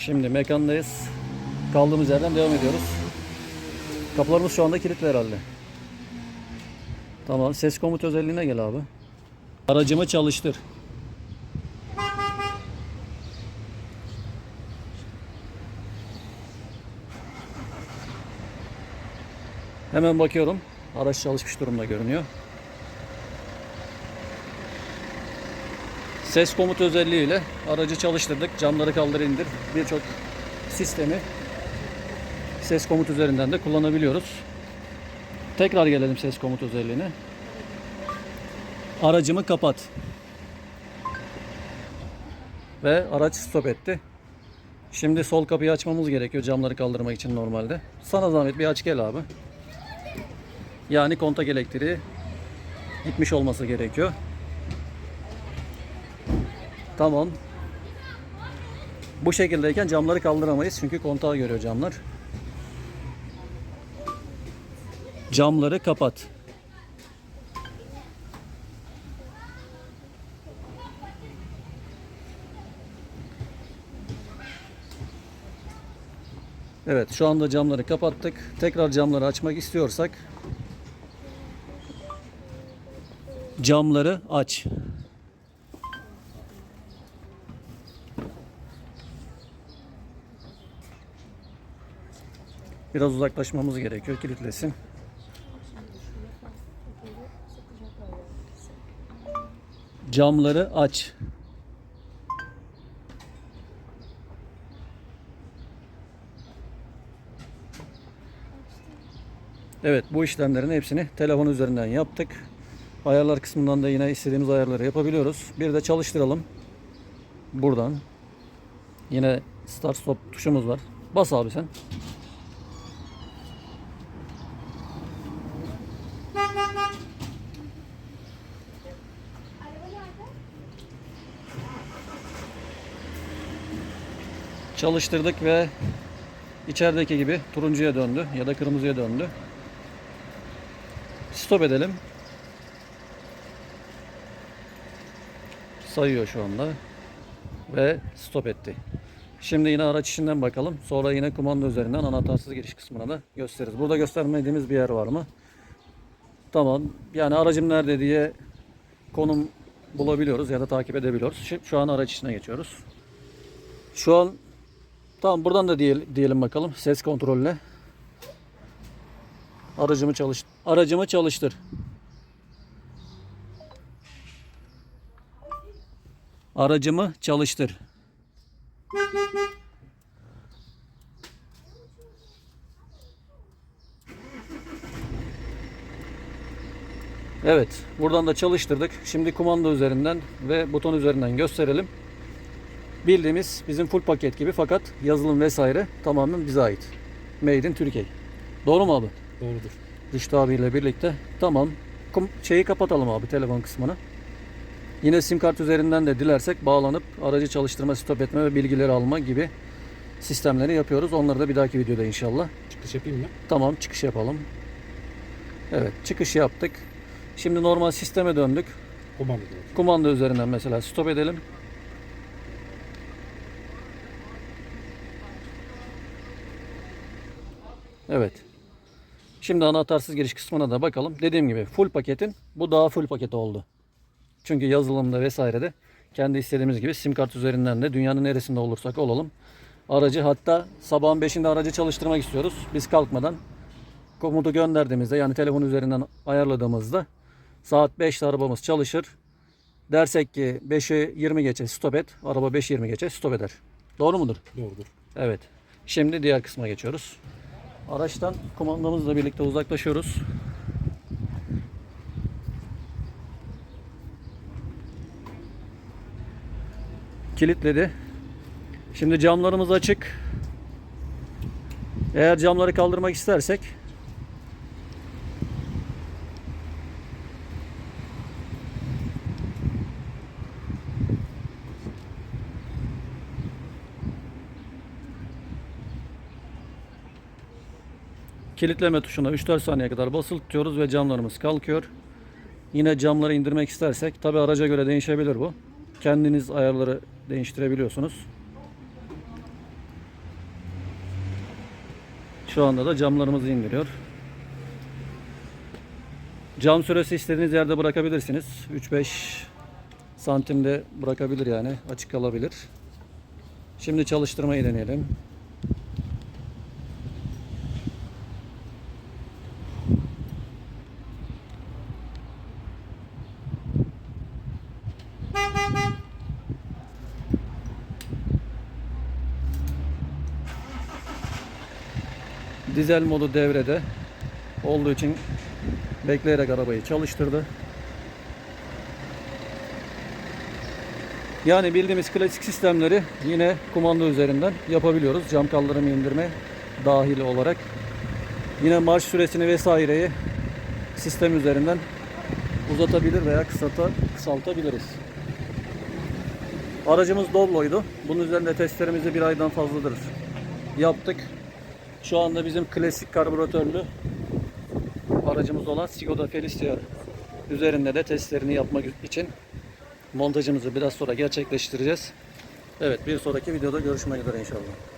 Şimdi mekandayız. Kaldığımız yerden devam ediyoruz. Kapılarımız şu anda kilitli herhalde. Tamam. Ses komut özelliğine gel abi. Aracımı çalıştır. Hemen bakıyorum. Araç çalışmış durumda görünüyor. Ses komut özelliğiyle aracı çalıştırdık. Camları kaldır indir. Birçok sistemi ses komut üzerinden de kullanabiliyoruz. Tekrar gelelim ses komut özelliğine. Aracımı kapat. Ve araç stop etti. Şimdi sol kapıyı açmamız gerekiyor camları kaldırmak için normalde. Sana zahmet bir aç gel abi. Yani kontak elektriği gitmiş olması gerekiyor. Tamam. Bu şekildeyken camları kaldıramayız çünkü kontağı görüyor camlar. Camları kapat. Evet şu anda camları kapattık. Tekrar camları açmak istiyorsak camları aç. Biraz uzaklaşmamız gerekiyor. Kilitlesin. Camları aç. Evet bu işlemlerin hepsini telefon üzerinden yaptık. Ayarlar kısmından da yine istediğimiz ayarları yapabiliyoruz. Bir de çalıştıralım. Buradan. Yine start stop tuşumuz var. Bas abi sen. Çalıştırdık ve içerideki gibi turuncuya döndü ya da kırmızıya döndü. Stop edelim. Sayıyor şu anda. Ve stop etti. Şimdi yine araç içinden bakalım. Sonra yine kumanda üzerinden anahtarsız giriş kısmına da gösteririz. Burada göstermediğimiz bir yer var mı? Tamam. Yani aracım nerede diye konum bulabiliyoruz ya da takip edebiliyoruz. Şu, an araç içine geçiyoruz. Şu an tamam buradan da diyelim, diyelim bakalım ses kontrolüne. Aracımı çalış aracımı çalıştır. Aracımı çalıştır. Evet, buradan da çalıştırdık. Şimdi kumanda üzerinden ve buton üzerinden gösterelim. Bildiğimiz bizim full paket gibi fakat yazılım vesaire tamamen bize ait. Made in Türkiye. Doğru mu abi? Doğrudur. Rüştü abiyle birlikte. Tamam. Şeyi kapatalım abi telefon kısmını. Yine sim kart üzerinden de dilersek bağlanıp aracı çalıştırma, stop etme ve bilgileri alma gibi sistemleri yapıyoruz. Onları da bir dahaki videoda inşallah. Çıkış yapayım mı? Tamam çıkış yapalım. Evet çıkış yaptık. Şimdi normal sisteme döndük. Diyor. Kumanda üzerinden mesela stop edelim. Evet. Şimdi anahtarsız giriş kısmına da bakalım. Dediğim gibi full paketin bu daha full paket oldu. Çünkü yazılımda vesairede kendi istediğimiz gibi sim kart üzerinden de dünyanın neresinde olursak olalım. Aracı hatta sabahın 5'inde aracı çalıştırmak istiyoruz. Biz kalkmadan komutu gönderdiğimizde yani telefon üzerinden ayarladığımızda saat 5'te arabamız çalışır. Dersek ki 5'i 20 geçe stop et. Araba 5.20 geçe stop eder. Doğru mudur? Doğrudur. Evet. Şimdi diğer kısma geçiyoruz. Araçtan kumandamızla birlikte uzaklaşıyoruz. Kilitledi. Şimdi camlarımız açık. Eğer camları kaldırmak istersek Kilitleme tuşuna 3-4 saniye kadar basılı tutuyoruz ve camlarımız kalkıyor. Yine camları indirmek istersek tabi araca göre değişebilir bu. Kendiniz ayarları değiştirebiliyorsunuz. Şu anda da camlarımızı indiriyor. Cam süresi istediğiniz yerde bırakabilirsiniz. 3-5 santimde bırakabilir yani. Açık kalabilir. Şimdi çalıştırmayı deneyelim. Dizel modu devrede olduğu için bekleyerek arabayı çalıştırdı. Yani bildiğimiz klasik sistemleri yine kumanda üzerinden yapabiliyoruz. Cam kaldırımı indirme dahil olarak. Yine marş süresini vesaireyi sistem üzerinden uzatabilir veya kısata, kısaltabiliriz. Aracımız Doblo'ydu. Bunun üzerinde testlerimizi bir aydan fazladır yaptık. Şu anda bizim klasik karbüratörlü aracımız olan Skoda Felicia üzerinde de testlerini yapmak için montajımızı biraz sonra gerçekleştireceğiz. Evet bir sonraki videoda görüşmek üzere inşallah.